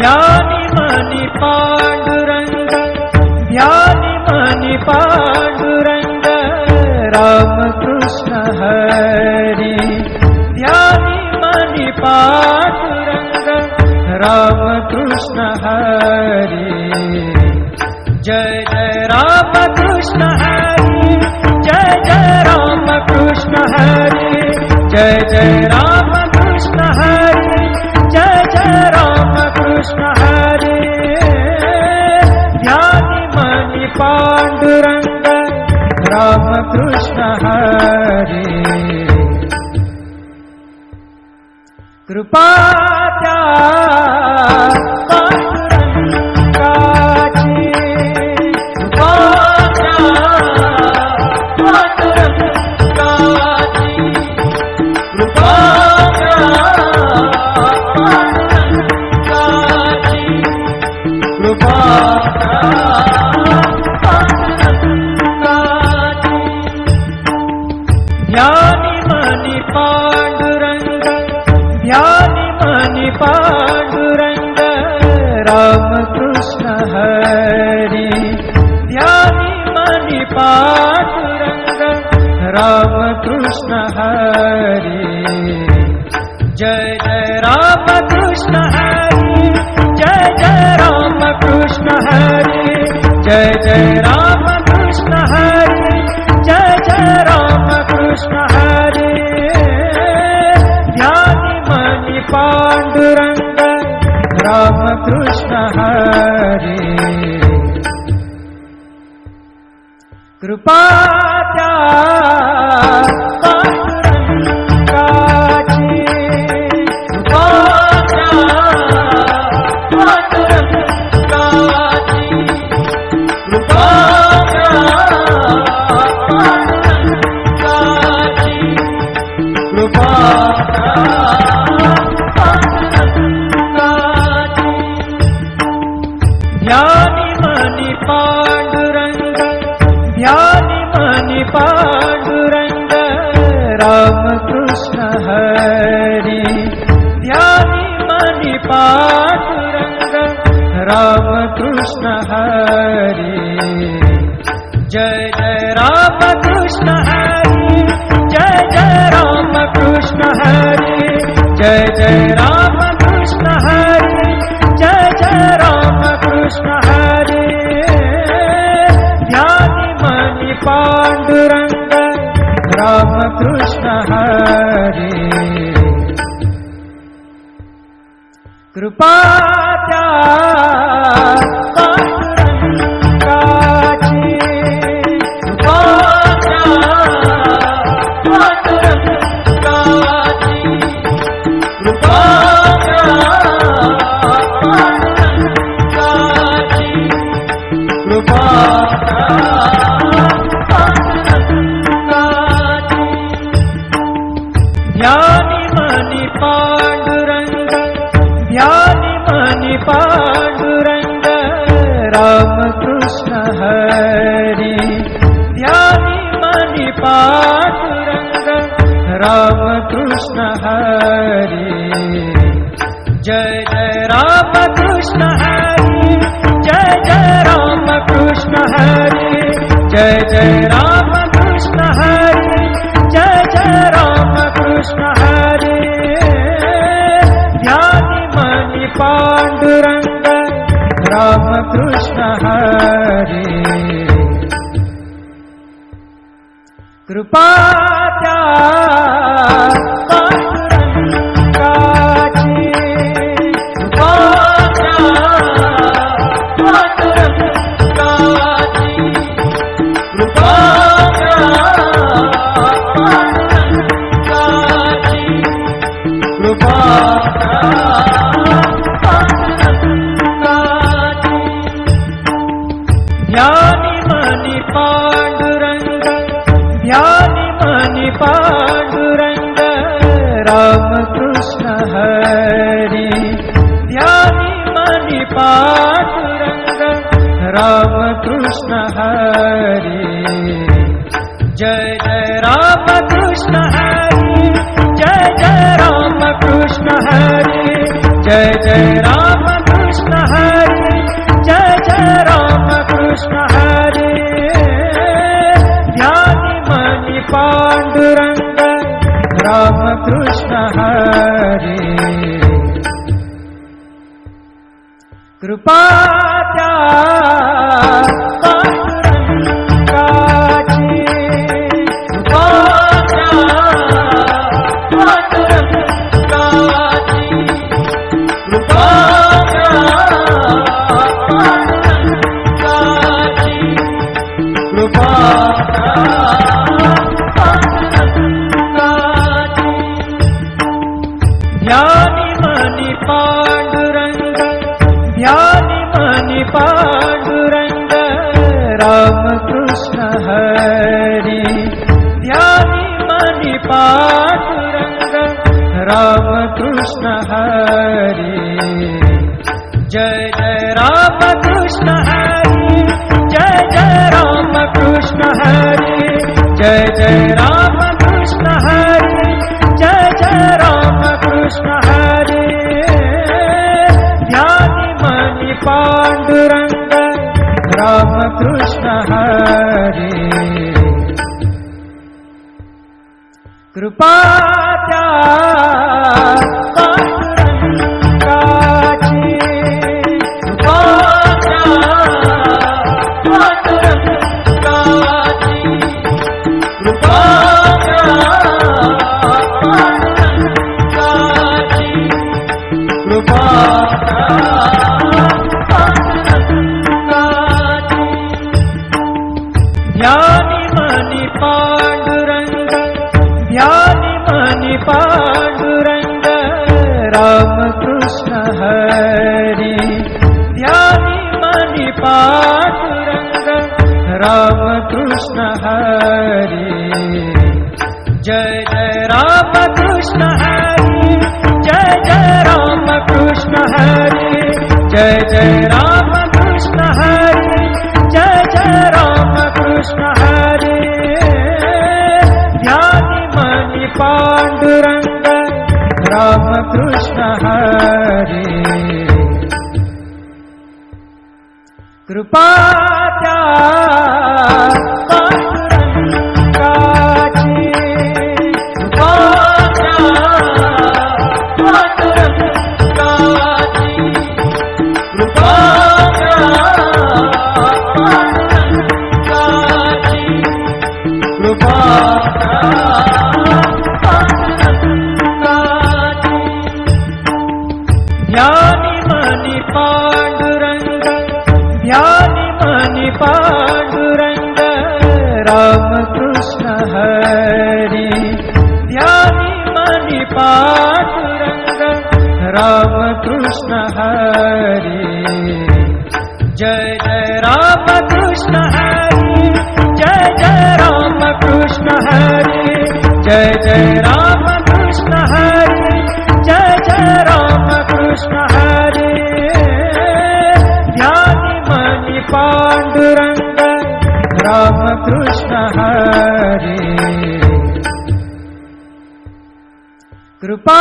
ध्यानि मणि पाण्डुरङ्ग ध्यानि मणि पाण्डुरङ्ग रामकृष्ण हरि। ध्यानि मणि पाण्डुरङ्ग रामकृष्ण हरि। जय जय रामकृष्ण हरि जय जय रामकृष्ण हरि। जय जय रामकृष्ण हरि रामकृष्ण हरि। पाण्डुरङ्ग रामकृष्ण हरि। कृपात्या ध्यानि मणि पाण्डुरङ्ग ध्यानि मणि पाण्डुरङ्ग रामकृष्ण हरि ध्यानि मणि पाण्डुरङ्ग रामकृष्ण हरि जय जय रामकृष्ण हरि जय जय रामकृष्ण हरि जय जय रामकृष्ण राम कृष्ण हरे कृपा मणि पाण्डुरङ्ग रामकृष्ण हरि ध्यानि मणि पाण्डुरङ्ग रामकृष्ण हरि, जय जय रामकृष्ण हरि जय जय रामकृष्ण हरि, जय जय रामकृष्ण हरि जय जय रामकृष्ण हरि, ध्यानि मणि पाण्डुरङ्ग કૃષ્ણ હરે કૃપા जय राम कृष्ण हरे जय जय राम कृष्ण हरे ध्यानि मणि पाण्डुरङ्ग रामकृष्ण हरे। कृपात्या स्वामी पांडुरंग राम कृष्ण हरि। ध्यानी मणि पांडुरंग राम कृष्ण हरि। जय जय राम कृष्ण हरि, जय जय राम कृष्ण हरि। जय जय राम कृष्ण हरि, जय जय राम कृष्ण हरि। ध्यानी मणि पांडुरंग कृष्ण ृष्ट कृपा रामकृष्ण हरी ध्यानी मनी पांडुरंग रामकृष्ण हरी जय जय रामकृष्ण हरी जय जय रामकृष्ण हरी जय जय रामकृष्ण हरी जय जय रामकृष्ण हरी ध्यानी मनी पांडुरंग रामकृष्ण हरी कृपा रामकृष्ण हरी। ध्यानी मनी राम कृष्ण हरे। जय जय राम कृष्ण हरी, जय जय राम कृष्ण हरे। जय जय रामकृष्ण કૃષ્ણ હરે. કૃપા रामकृष्ण हरी। ध्यानी मनी पांडुरंग रामकृष्ण हरी। जय जय रामकृष्ण हरी, जय जय रामकृष्ण हरी। जय जय रामकृष्ण हरी, जय जय रामकृष्ण हरी। रामकृष्ण हरी। कृपा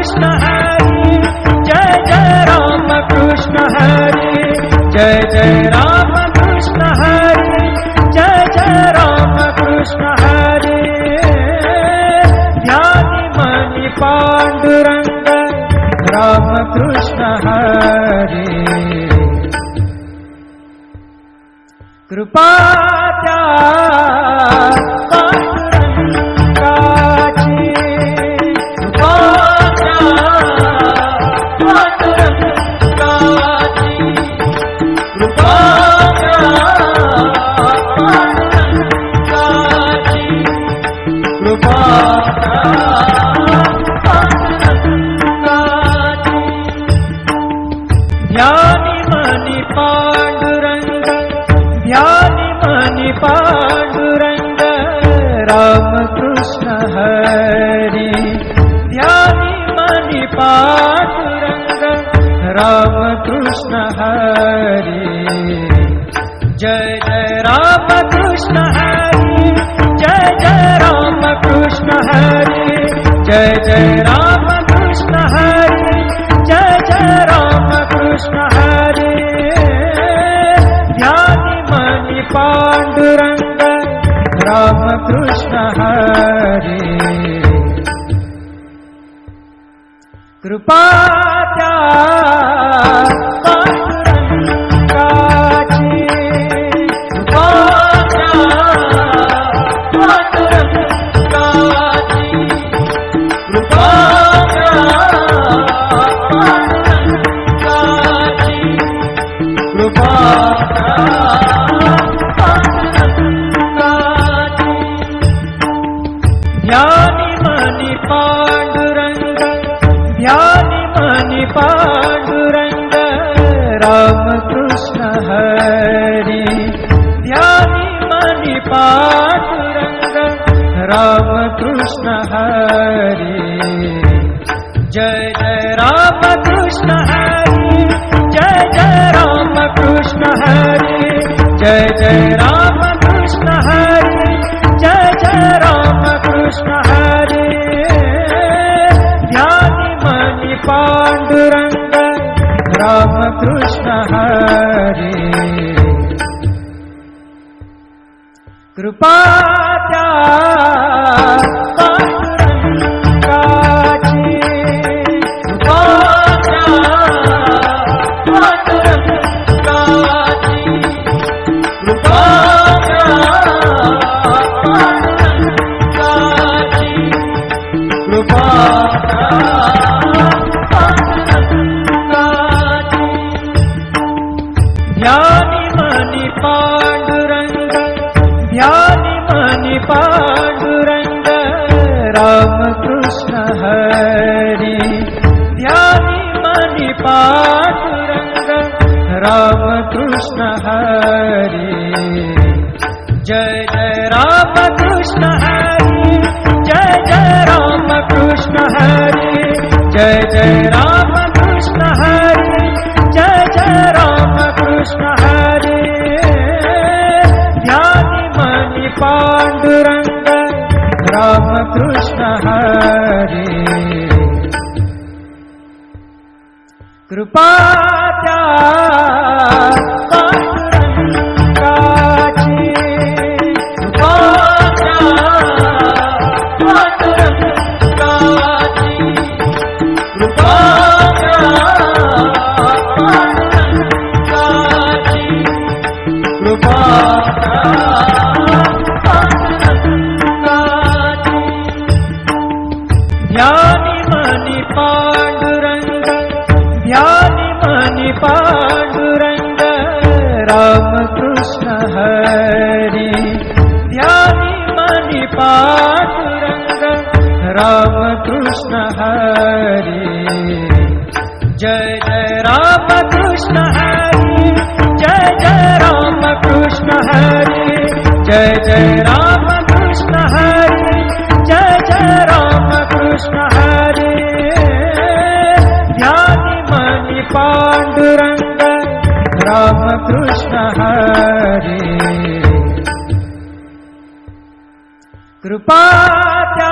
रामकृष्ण हरी जय जय रामकृष्ण हरी जय जय रामकृष्ण हरी जय जय रामकृष्ण हरी ध्यानी मनी पांडुरंग रामकृष्ण हरी कृपा मणि पाण्डुरङ्ग रामकृष्ण हरि। जय जय रामकृष्ण हरि, जय जय रामकृष्ण हरि। जय जय रामकृष्ण हरि, जय जय रामकृष्ण हरि। ध्यानि मणि पाण्डुरङ्ग रामकृष्ण हरि। 八家。मणि पाण्डुरङ्ग रामकृष्ण हरि जय जय रामकृष्ण हरि जय जय रामकृष्ण हरि जय जय रामकृष्ण हरि जय जय रामकृष्ण हरि ध्यानि मणि पाण्डुरङ्ग रामकृष्ण हरि कृपा मणि पाण्डुरङ्ग रामकृष्ण हरि। जय जय रामकृष्ण हरि, जय जय रामकृष्ण हरि। जय जय रामकृष्ण हरि, जय जय रामकृष्ण हरि। ध्यानि मणि पाण्डुरङ्ग रामकृष्ण हरि। कृपात्या रामकृष्ण हरि। जय जय राम कृष्ण हरि। जय जय राम कृष्ण हरि। जय जय राम कृष्ण हरि। जय जय राम कृष्ण हरि। ध्यानि मणि पाण्डुरङ्ग रामकृष्ण हरि। कृपात्या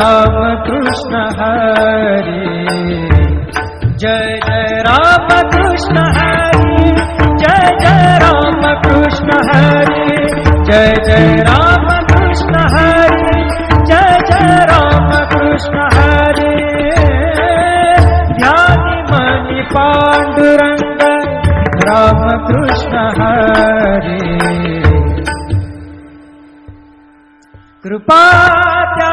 राम कृष्ण हरे। जय जय राम कृष्ण हरे। जय जय राम कृष्ण हरे। जय जय राम कृष्ण हरे। जय जय राम कृष्ण हरे। ज्ञानी मणि पांडुरंग, राम कृष्ण हरे। कृपा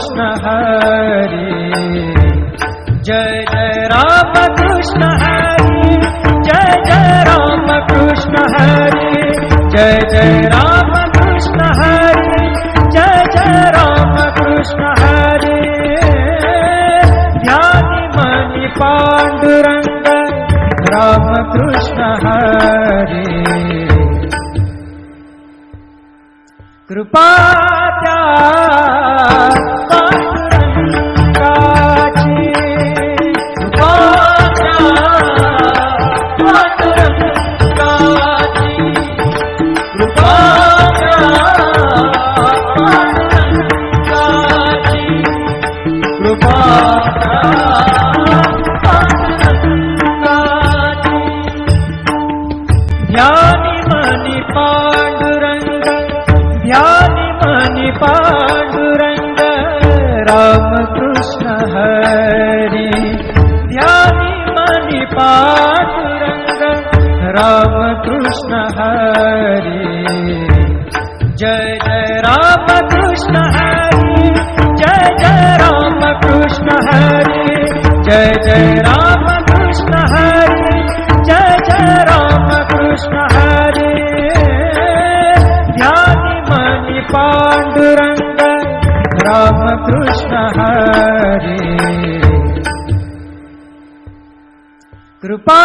रामकृष्ण हरी। जय जय राम कृष्ण हरी। जय जय राम कृष्ण हरी। जय जय राम कृष्ण हरी। जय जय रामकृष्ण हरी। ध्यानी मनी पांडुरंग रामकृष्ण हरी। कृपा जय जय रामकृष्ण हरी जय जय रामकृष्ण हरी जय जय रामकृष्ण हरी जय जय रामकृष्ण हरी ध्यानी मनी पांडुरंग रामकृष्ण हरी कृपा